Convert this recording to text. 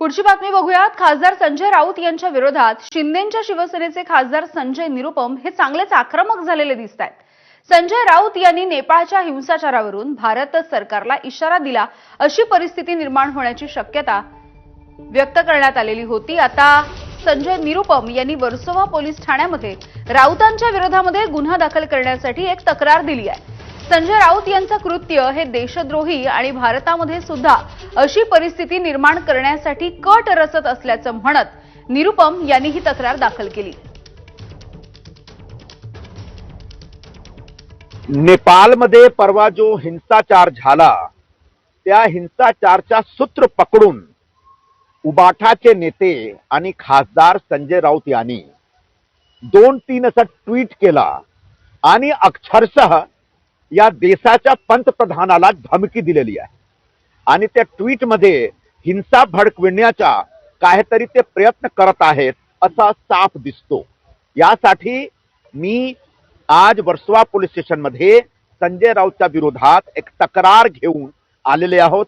पुढची बातमी बघूयात. खासदार संजय राऊत यांच्या विरोधात शिंदेच्या शिवसेनेचे खासदार संजय निरुपम हे चांगलेच आक्रमक झालेले दिसत आहेत संजय राऊत यांनी नेपाळच्या हिंसाचारावरून भारत सरकारला इशारा दिला अशी परिस्थिती निर्माण होण्याची शक्यता व्यक्त करण्यात आलेली होती. आता संजय निरुपम यांनी वर्सोवा पोलीस ठाण्यामध्ये राऊतांच्या विरोधामध्ये गुन्हा दाखल करण्यासाठी एक तक्रार दिली आहे. संजय राऊत यांचं कृत्य हे देशद्रोही आणि भारतामध्ये सुद्धा अशी परिस्थिती निर्माण करण्यासाठी कट रचत असल्याचं म्हणत निरुपम यांनी ही तक्रार दाखल केली. नेपाळमध्ये परवा जो हिंसाचार झाला त्या हिंसाचारच्या सूत्र पकडून उबाठाचे नेते आणि खासदार संजय राऊत यांनी दोन तीन असा ट्विट केला आणि अक्षरशः या देशाच्या पंतप्रधानाला धमकी दिलेली आहे. आणि त्या ट्विटमध्ये हिंसा भडकविण्याचा काहीतरी ते प्रयत्न करत आहेत असा साफ दिसतो. यासाठी मी आज वर्सोवा पोलीस स्टेशनमध्ये संजय राऊतच्या विरोधात एक तक्रार घेऊन आलेले आहोत.